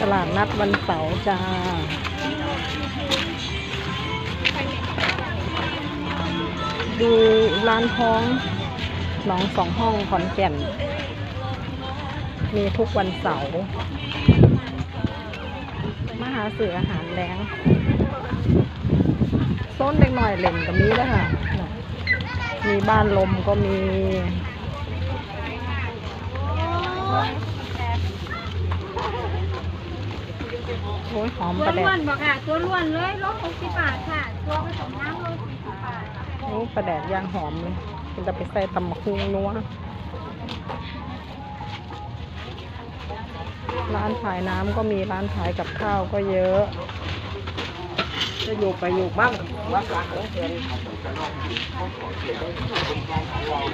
ตลาดนัดวันเสาร์จ้าดูร้านท้องหนองสองห้องขอนแก่น มีทุกวันเสาร์มาหาสื่ออาหารแรงโซนเด็กหน่อยเล่นกับนี้แล้วค่ะ มีบ้านลมก็มี โอ้ยหอมตัวประแดล้กวนบอกค่ะตัวล้วนเลยรถหกสิบบาทค่ะ ตัวผสมน้ำรถสี่สิบบาทโอ้ประแดกย่างหอมเลยมันจะไปใส่ตำมะคุงนัวร้านขายน้ำก็มีร้านขายกับข้าวก็เยอะ จะอยู่ไปอยู่บ้างว่าการของเงิน หม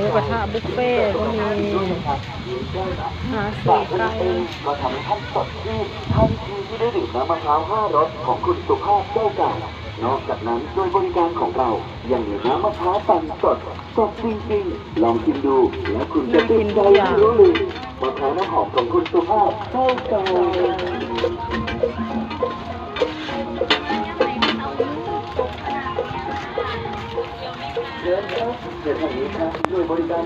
ูกระทะบุฟเฟ่ก็มีหาซื้อไก่ก็ทำให้ท่านสดชื่นทันทีที่ได้ดื่มน้ำมะพร้าวห้ารสของคุณสุภาพเจ้าเก่า นอกจากนั้นโดยบริการของเรายังมีน้ำมะพร้าวปั่นสดสดจริงๆลองกินดู แล้วคุณจะติดใจไม่รู้เลืมะพร้าวน้ำหอมของคุณสุภาพเจ้าก่าเชิญครับเชิญทางนี้ครับด้วยบริการ